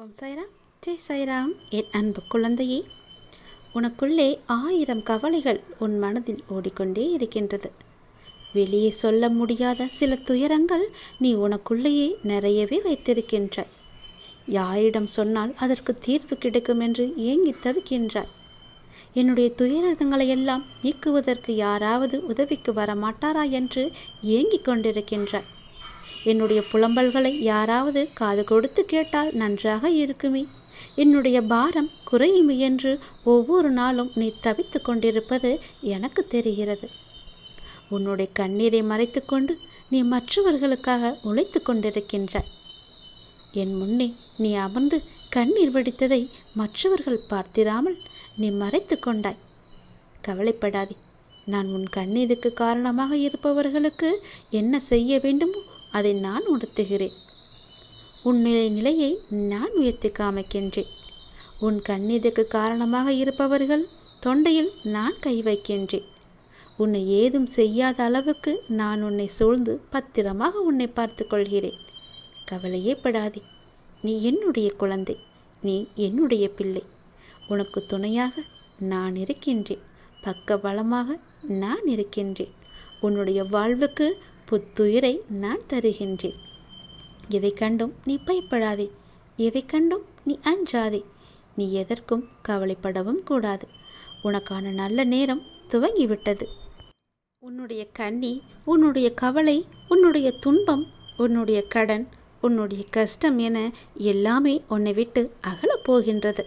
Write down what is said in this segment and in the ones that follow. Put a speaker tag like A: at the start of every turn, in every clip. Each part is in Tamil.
A: ஓம் சாய்ராம். ஜெய் சாய்ராம். என் அன்பு குழந்தையே உனக்குள்ளே ஆயிரம் கவலைகள் உன் மனதில் ஓடிக்கொண்டே இருக்கின்றது. வெளியே சொல்ல முடியாத சில துயரங்கள் நீ உனக்குள்ளேயே நிறையவே வைத்திருக்கின்றாய். யாரிடம் சொன்னால் அதற்கு தீர்வு கிடைக்கும் என்று ஏங்கி தவிக்கின்றாய். என்னுடைய துயரங்களை எல்லாம் நீக்குவதற்கு யாராவது உதவிக்கு வர மாட்டாரா என்று ஏங்கிக் கொண்டிருக்கின்றாய். என்னுடைய புலம்பல்களை யாராவது காது கொடுத்து கேட்டால் நன்றாக இருக்குமே. என்னுடைய பாரம் குறையுமே என்று ஒவ்வொரு நாளும் நீ தவித்து கொண்டிருப்பது எனக்கு தெரிகிறது. உன்னுடைய கண்ணீரை மறைத்து கொண்டு நீ மற்றவர்களுக்காக உழைத்து கொண்டிருக்கின்றாய். என் முன்னே நீ அமர்ந்து கண்ணீர் வெடித்ததை மற்றவர்கள் பார்த்திராமல் நீ மறைத்து கொண்டாய். கவலைப்படாதே. நான் உன் கண்ணீருக்கு காரணமாக இருப்பவர்களுக்கு என்ன செய்ய வேண்டுமோ அதை நான் உணர்த்துகிறேன். உன் நிலையை நான் உயர்த்தி காமிக்கின்றேன். உன் கண்ணீருக்கு காரணமாக இருப்பவர்கள் தொண்டையில் நான் கை வைக்கின்றேன். உன்னை ஏதும் செய்யாத அளவுக்கு நான் உன்னை சூழ்ந்து பத்திரமாக உன்னை பார்த்து கொள்கிறேன். கவலையே படாதே. நீ என்னுடைய குழந்தை. நீ என்னுடைய பிள்ளை. உனக்கு துணையாக நான் இருக்கின்றேன். பக்க பலமாக நான் இருக்கின்றேன். உன்னுடைய வாழ்வுக்கு புத்துயிரை நான் தருகின்றேன். எதை கண்டும் நீ பயப்படாதே. எதை கண்டும் நீ அஞ்சாதே. நீ எதற்கும் கவலைப்படவும் கூடாது. உனக்கான நல்ல நேரம் துவங்கிவிட்டது. உன்னுடைய கண்ணி உன்னுடைய கவலை உன்னுடைய துன்பம் உன்னுடைய கடன் உன்னுடைய கஷ்டம் என எல்லாமே உன்னை விட்டு அகலப் போகின்றது.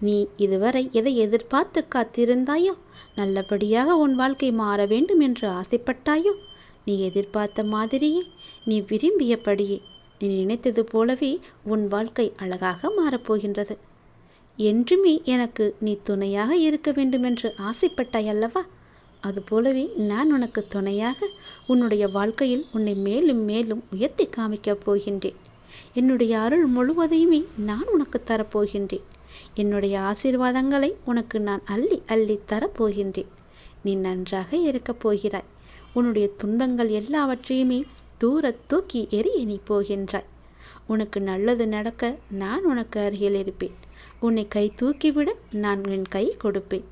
A: நீ இதுவரை எதை எதிர்பார்த்து காத்திருந்தாயோ? நல்லபடியாக உன் வாழ்க்கை மாற வேண்டும் என்று ஆசைப்பட்டாயோ? நீ எதிர்பார்த்த மாதிரியே நீ விரும்பியபடியே. நீ நினைத்தது போலவே உன் வாழ்க்கை அழகாக மாறப்போகின்றது. என்றுமே எனக்கு நீ துணையாக இருக்க வேண்டுமென்று ஆசைப்பட்டாய் அல்லவா? அதுபோலவே நான் உனக்கு துணையாக உன்னுடைய வாழ்க்கையில் உன்னை மேலும் மேலும் உயர்த்தி காமிக்கப் போகின்றேன். என்னுடைய அருள் முழுவதையுமே நான் உனக்கு தரப்போகின்றேன். என்னுடைய ஆசீர்வாதங்களை உனக்கு நான் அள்ளி அள்ளி தரப்போகின்றேன். நீ நன்றாக இருக்கப் போகிறாய். உன்னுடைய துன்பங்கள் எல்லாவற்றையுமே தூர தூக்கி எரிய நீ போகின்றாய். உனக்கு நல்லது நடக்க நான் உனக்கு அருகில் இருப்பேன். உன்னை கை தூக்கிவிட நான் என் கை கொடுப்பேன்.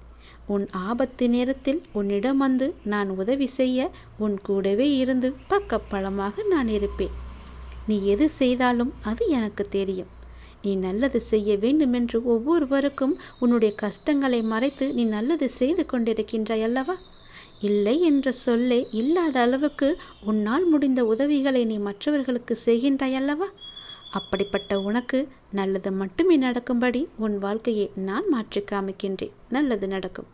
A: உன் ஆபத்து நேரத்தில் உன்னிடம் வந்து நான் உதவி செய்ய உன் கூடவே இருந்து பக்கப்பழமாக நான் இருப்பேன். நீ எது செய்தாலும் அது எனக்கு தெரியும். நீ நல்லது செய்ய வேண்டுமென்று ஒவ்வொருவருக்கும் உன்னுடைய கஷ்டங்களை மறைத்து நீ நல்லது செய்து கொண்டிருக்கின்றாய் அல்லவா? இல்லை என்ற சொல்லே இல்லாத அளவுக்கு உன்னால் முடிந்த உதவிகளை நீ மற்றவர்களுக்கு செய்கின்றாய் அல்லவா? அப்படிப்பட்ட உனக்கு நல்லது மட்டுமே நடக்கும்படி உன் வாழ்க்கையை நான் மாற்றி காமிக்கின்றேன். நல்லது நடக்கும்.